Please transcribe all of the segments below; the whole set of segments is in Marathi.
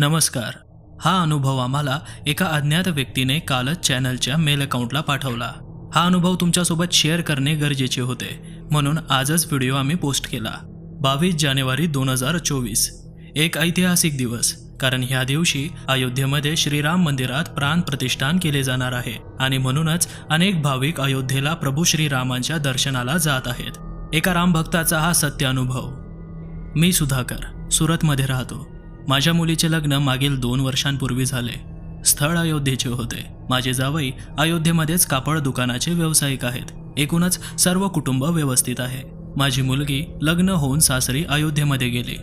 नमस्कार. हा अनुभव आम्हाला एका अज्ञात व्यक्तीने कालच चॅनलच्या मेल अकाउंटला पाठवला. हा अनुभव तुमच्यासोबत शेअर करणे गरजेचे होते. म्हणून आजच व्हिडिओ आम्ही पोस्ट केला. बावीस जानेवारी दोन हजार चोवीस. एक ऐतिहासिक दिवस कारण ह्या दिवशी अयोध्येमध्ये श्रीराम मंदिरात प्राण प्रतिष्ठान केले जाणार आहे आणि म्हणूनच अनेक भाविक अयोध्येला प्रभू श्रीरामांच्या दर्शनाला जात आहेत. एका रामभक्ताचा हा सत्य अनुभव. मी सुधाकर सुरतमध्ये राहतो. माझ्या मुलीचे लग्न मागील दोन वर्षांपूर्वी झाले. स्थळ अयोध्येचे होते. माझे जावई अयोध्येमध्येच कापड दुकानाचे व्यावसायिक आहेत. एकूणच सर्व कुटुंब व्यवस्थित आहे. माझी मुलगी लग्न होऊन सासरी अयोध्येमध्ये गेली.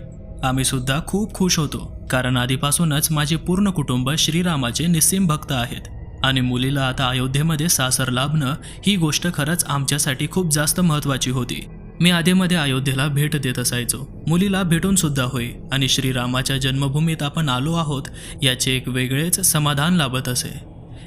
आम्ही सुद्धा खूप खुश होतो कारण आधीपासूनच माझे पूर्ण कुटुंब श्रीरामाचे निस्सीम भक्त आहेत. आणि मुलीला आता अयोध्येमध्ये सासर लाभणं ही गोष्ट खरंच आमच्यासाठी खूप जास्त महत्त्वाची होती. मी आधेमध्ये अयोध्येला भेट देत असायचो. मुलीला भेटून सुद्धा होई आणि श्रीरामाच्या जन्मभूमीत आपण आलो आहोत याचे एक वेगळेच समाधान लाभत असे.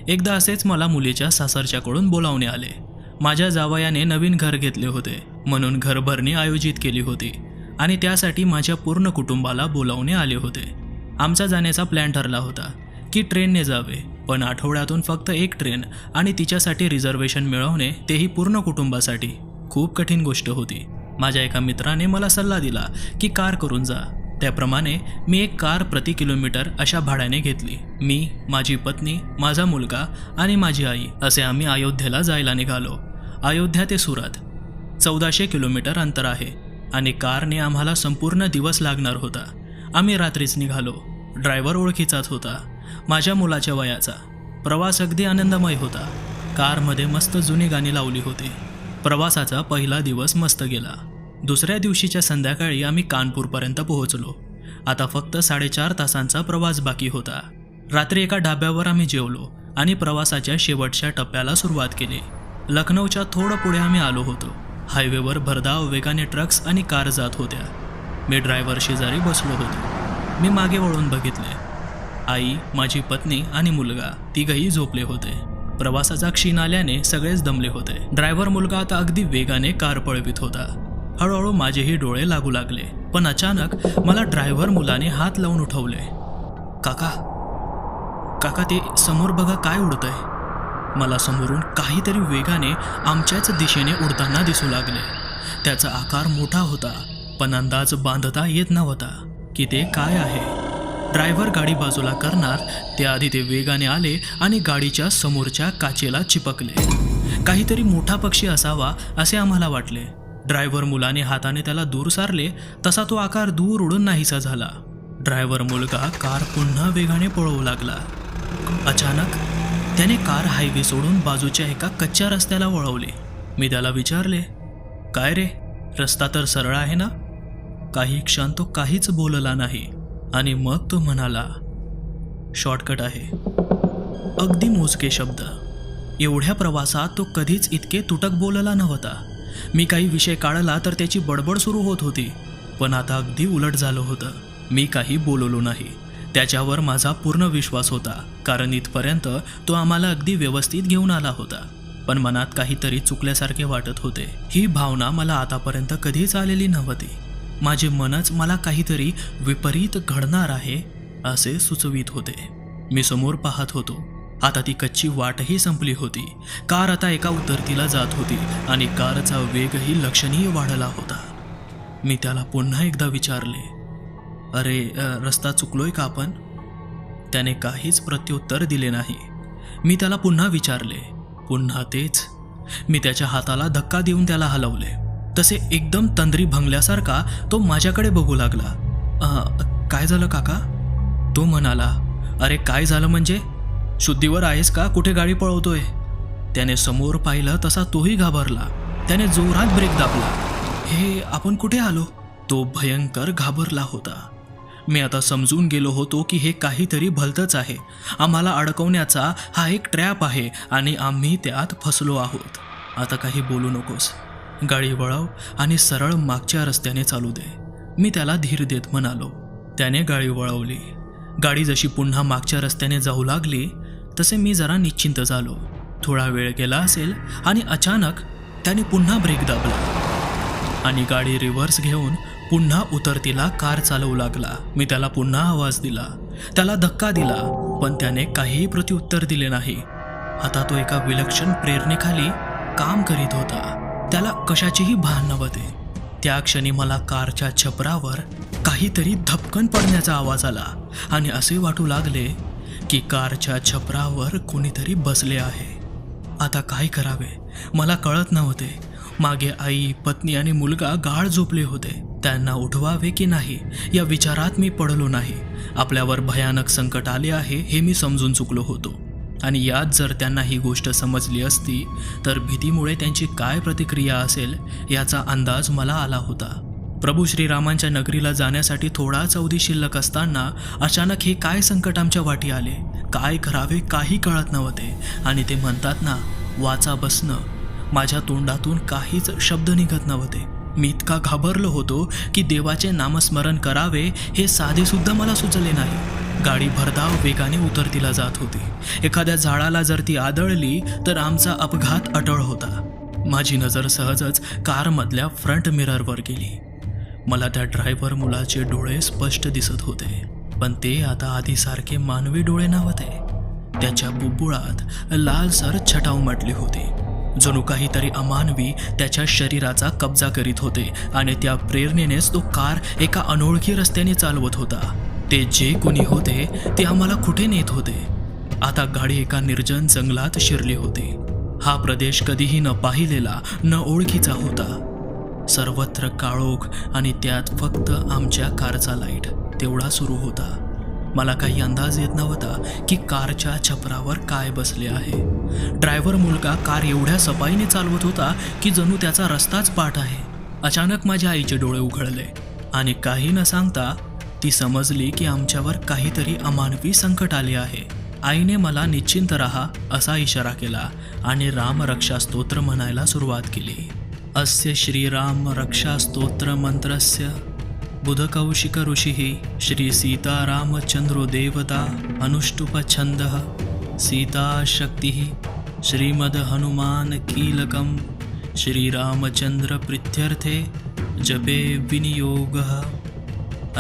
एकदा असेच मला मुलीच्या सासरच्याकडून बोलावणे आले. माझ्या जावयाने नवीन घर घेतले होते म्हणून घरभरणी आयोजित केली होती आणि त्यासाठी माझ्या पूर्ण कुटुंबाला बोलावणे आले होते. आमचा जाण्याचा प्लॅन ठरला होता की ट्रेनने जावे पण आठवड्यातून फक्त एक ट्रेन आणि तिच्यासाठी रिझर्वेशन मिळवणे तेही पूर्ण कुटुंबासाठी. खूप कठीण गोष्ट होती. माझ्या एका मित्राने मला सल्ला दिला की कार करून जा. त्याप्रमाणे मी एक कार प्रति किलोमीटर अशा भाड्याने घेतली. मी माझी पत्नी माझा मुलगा आणि माझी आई असे आम्ही अयोध्येला जायला निघालो. अयोध्या ते सुरत. चौदाशे किलोमीटर अंतर आहे आणि कारने आम्हाला संपूर्ण दिवस लागणार होता. आम्ही रात्रीच निघालो. ड्रायव्हर ओळखीचाच होता. माझ्या मुलाच्या वयाचा. प्रवास अगदी आनंदमय होता. कारमध्ये मस्त जुनी गाणी लावली होती. प्रवासाचा पहिला दिवस मस्त गेला. दुसऱ्या दिवशीच्या संध्याकाळी आम्ही कानपूरपर्यंत पोहोचलो. आता फक्त साडेचार तासांचा प्रवास बाकी होता. रात्री एका ढाब्यावर आम्ही जेवलो आणि प्रवासाच्या शेवटच्या टप्प्याला सुरुवात केली. लखनौच्या थोडं पुढे आम्ही आलो होतो. हायवेवर भरधाव वेगाने ट्रक्स आणि कार जात होत्या. मी ड्रायव्हर शेजारी बसलो होतो. मी मागे वळून बघितले. आई माझी पत्नी आणि मुलगा तिघही झोपले होते. प्रवासाचा क्षीण आल्याने सगळेच दमले होते. ड्रायव्हर मुलगा आता अगदी वेगाने कार पळवित होता. हळूहळू माझेही डोळे लागू लागले. पण अचानक मला ड्रायव्हर मुलाने हात लावून उठवले. काका काका ते समोर बघा काय उडतंय. मला समोरून काहीतरी वेगाने आमच्याच दिशेने उडताना दिसू लागले. त्याचा आकार मोठा होता पण अंदाज बांधता येत नव्हता की ते काय आहे. ड्रायव्हर गाडी बाजूला करणार. त्याआधी ते वेगाने आले आणि गाडीच्या समोरच्या काचेला चिपकले. काहीतरी मोठा पक्षी असावा असे आम्हाला वाटले. ड्रायव्हर मुलाने हाताने त्याला दूर सारले तसा तो आकार दूर उडून नाहीसा झाला. ड्रायव्हर मुलगा कार पुन्हा वेगाने पळवू लागला. अचानक त्याने कार हायवे सोडून बाजूच्या एका कच्च्या रस्त्याला वळवले. मी त्याला विचारले काय रे? रस्ता तर सरळ आहे ना? काही क्षण तो काहीच बोलला नाही. आणि मग तो म्हणाला शॉर्टकट आहे. अगदी मोजके शब्द. एवढ्या प्रवासात तो कधीच इतके तुटक बोलला नव्हता. मी काही विषय काढला तर त्याची बडबड सुरू होत होती. पण आता अगदी उलट झालं होतं. मी काही बोललो नाही. त्याच्यावर माझा पूर्ण विश्वास होता कारण इथपर्यंत तो आम्हाला अगदी व्यवस्थित घेऊन आला होता. पण मनात काहीतरी चुकल्यासारखे वाटत होते. ही भावना मला आतापर्यंत कधीच आलेली नव्हती. माझे मनच मला काहीतरी विपरीत घडणार आहे असे सुचवित होते. मी समोर पाहत होतो. आता ती कच्ची वाटही संपली होती. कार आता एका उतरतीला जात होती आणि कारचा वेगही लक्षणीय वाढला होता. मी त्याला पुन्हा एकदा विचारले अरे रस्ता चुकलोय का आपण? त्याने काहीच प्रत्युत्तर दिले नाही. मी त्याला पुन्हा विचारले पुन्हा तेच. मी त्याच्या हाताला धक्का देऊन त्याला हलवले. तसे एकदम तंद्री भंगल्यासारखा तो माझ्याकडे बघू लागला. काय झालं काका? तो म्हणाला अरे काय झालं म्हणजे? शुद्धीवर आहेस का? कुठे गाडी पळवतोय? त्याने समोर पाहिलं तसा तोही घाबरला. त्याने जोरात ब्रेक दाबला. हे आपण कुठे आलो? तो भयंकर घाबरला होता. मी आता समजून गेलो होतो की हे काहीतरी भलतंच आहे. आम्हाला अडकवण्याचा हा एक ट्रॅप आहे आणि आम्ही त्यात फसलो आहोत. आता काही बोलू नकोस. गाडी वळव आणि सरळ मागच्या रस्त्याने चालू दे. मी त्याला धीर देत म्हणालो. त्याने गाडी वळवली. गाडी जशी पुन्हा मागच्या रस्त्याने जाऊ लागली तसे मी जरा निश्चिंत झालो. थोडा वेळ गेला असेल आणि अचानक त्याने पुन्हा ब्रेक दाबला आणि गाडी रिव्हर्स घेऊन पुन्हा उतरतीला कार चालवू लागला. मी त्याला पुन्हा आवाज दिला. त्याला धक्का दिला पण त्याने काहीही प्रत्युत्तर दिले नाही. आता तो एका विलक्षण प्रेरणेखाली काम करीत होता. त्याला कशाचीही भान नव्हते. त्या क्षणी मला कारच्या छपरावर काहीतरी धपकन पडण्याचा आवाज आला आणि असे वाटू लागले की कारच्या छपरावर कोणीतरी बसले आहे. आता काय करावे? मला कळत नव्हते. मागे आई पत्नी आणि मुलगा गाळ झोपले होते. त्यांना उठवावे की नाही या विचारात मी पडलो नाही. आपल्यावर भयानक संकट आले आहे हे मी समजून चुकलो होतो. आणि यात जर त्यांना ही गोष्ट समजली असती तर भीतीमुळे त्यांची काय प्रतिक्रिया असेल याचा अंदाज मला आला होता. प्रभू श्रीरामांच्या नगरीला जाण्यासाठी थोडाच अवधी शिल्लक असताना अचानक हे काय संकट आमच्या वाटी आले? काय करावे काही कळत नव्हते. आणि ते म्हणतात ना वाचा बसणं. माझ्या तोंडातून काहीच शब्द निघत नव्हते. मी इतका घाबरलो होतो की देवाचे नामस्मरण करावे हे साधे सुद्धा मला सुचले नाही. गाडी भरधाव वेगाने उतरतीला जात होती. एखाद्या झाडाला जर ती आदळली तर आमचा अपघात अटळ होता. माझी नजर सहजच कारमधल्या फ्रंट मिररवर गेली. मला त्या ड्रायव्हर मुलाचे डोळे स्पष्ट दिसत होते पण ते आता आधीसारखे मानवी डोळे नव्हते त्याच्या बुबुळात लालसर छटाव म्हटली होती. जणू काहीतरी अमानवी त्याच्या शरीराचा कब्जा करीत होते आणि त्या प्रेरणेनेच तो कार एका अनोळखी रस्त्याने चालवत होता. ते जे कोणी होते ते आम्हाला कुठे नेत होते? आता गाडी एका निर्जन जंगलात शिरली होती. हा प्रदेश कधीही न पाहिलेला न ओळखीचा होता. सर्वत्र काळोख आणि त्यात फक्त आमच्या कारचा लाइट तेवढा सुरू होता. मला काही अंदाज येत नव्हता की कारच्या छपरावर काय बसले आहे. ड्रायव्हर मुलगा कार एवढ्या सफाईने चालवत होता की जणू त्याचा रस्ताच पाठ आहे. अचानक माझ्या आईचे डोळे उघडले आणि काही न सांगता ती समजली की आमच्यावर काहीतरी अमानवी संकट आले आहे. आईने मला निश्चिंत राहा असा इशारा केला आणि राम रक्षा स्तोत्र म्हणायला सुरुवात केली. अस्य श्रीराम रक्षा स्तोत्र मंत्रस्य. बुधकौशिक ऋषिः श्री सीतारामचंद्रो देवता अनुष्टुप सीताशक्तिः श्रीमद हनुमान कीलकम श्रीरामचंद्र प्रित्यर्थे जपे विनियोगः।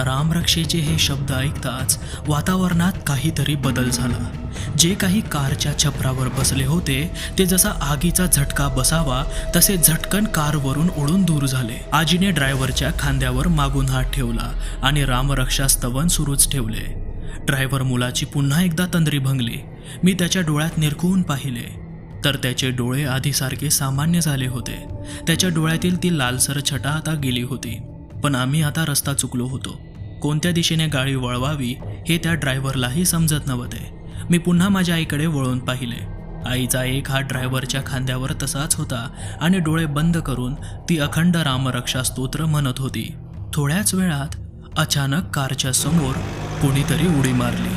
रामरक्षेचे हे शब्द ऐकताच वातावरणात काहीतरी बदल झाला। जे काही कारच्या छपरावर बसले होते ते जसा आगीचा झटका बसावा तसे झटकन कारवरून उडून दूर झाले. आजीने ड्रायव्हरच्या खांद्यावर मागून हात ठेवला आणि रामरक्षा स्तवन सुरूच ठेवले. ड्रायव्हर मुलाची पुन्हा एकदा तंद्री भंगली. मी त्याच्या डोळ्यात निरखून पाहिले. तर त्याचे डोळे आधीसारखे सामान्य झाले होते. त्याच्या डोळ्यातील ती लालसर छटा आता गेली होती. पण आम्ही आता रस्ता चुकलो होतो. कोणत्या दिशेने गाडी वळवावी हे त्या ड्रायव्हरलाही समजत नव्हते. मी पुन्हा माझ्या आईकडे वळून पाहिले. आईचा एक हात ड्रायव्हरच्या खांद्यावर तसाच होता आणि डोळे बंद करून ती अखंड रामरक्षा स्तोत्र म्हणत होती. थोड्याच वेळात अचानक कारच्या समोर कोणीतरी उडी मारली.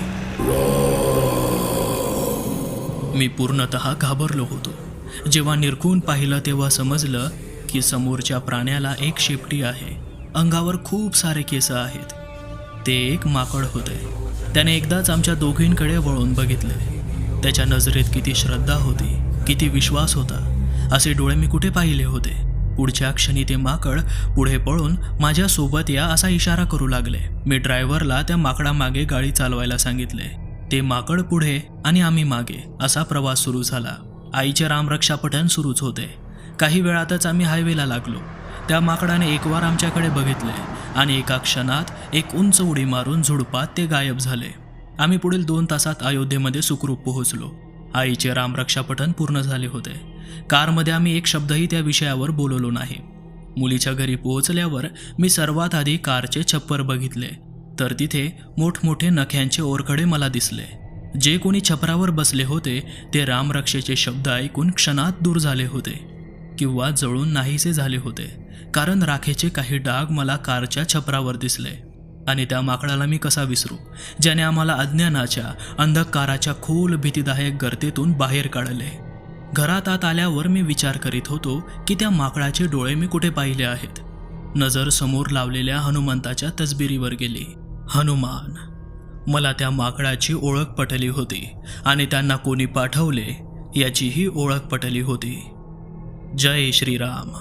मी पूर्णतः घाबरलो होतो. जेव्हा निरखून पाहिलं तेव्हा समजलं की समोरच्या प्राण्याला एक शेपटी आहे. अंगावर खूप सारे केस आहेत. ते एक माकड होते. त्याने एकदाच आमच्या दोघींकडे वळून बघितले. त्याच्या नजरेत किती श्रद्धा होती किती विश्वास होता. असे डोळे मी कुठे पाहिले होते? पुढच्या क्षणी ते माकड पुढे पळून माझ्यासोबत या असा इशारा करू लागले. मी ड्रायव्हरला त्या माकडामागे गाडी चालवायला सांगितले. ते माकड पुढे आणि आम्ही मागे असा प्रवास सुरू झाला. आईचे रामरक्षापठण सुरूच होते. काही वेळातच आम्ही हायवेला लागलो. त्या माकडाने एक वार आमच्याकडे बघितले आणि एका क्षणात एक उंच उडी मारून झुडपात ते गायब झाले. आम्ही पुढील दोन तासात अयोध्येमध्ये सुखरूप पोहोचलो. आईचे रामरक्षापठण पूर्ण झाले होते. कारमध्ये आम्ही एक शब्दही त्या विषयावर बोललो नाही. मुलीच्या घरी पोहोचल्यावर मी सर्वात आधी कारचे छप्पर बघितले. तर तिथे मोठमोठे नख्यांचे ओरखडे मला दिसले. जे कोणी छपरावर बसले होते ते रामरक्षेचे शब्द ऐकून क्षणात दूर झाले होते. किंवा जळून नाहीसे झाले होते कारण राखेचे काही डाग मला कारच्या छपरावर दिसले. आणि त्या माकडाला मी कसा विसरू ज्याने आम्हाला अज्ञानाच्या अंधकाराच्या खोल भीतीदायक गर्तेतून बाहेर काढले. घरात आत आल्यावर मी विचार करीत होतो की त्या माकडाचे डोळे मी कुठे पाहिले आहेत? नजर समोर लावलेल्या हनुमंताच्या तसबिरीवर गेली. हनुमान! मला त्या माकडाची ओळख पटली होती आणि त्यांना कोणी पाठवले याचीही ओळख पटली होती. जय श्रीराम।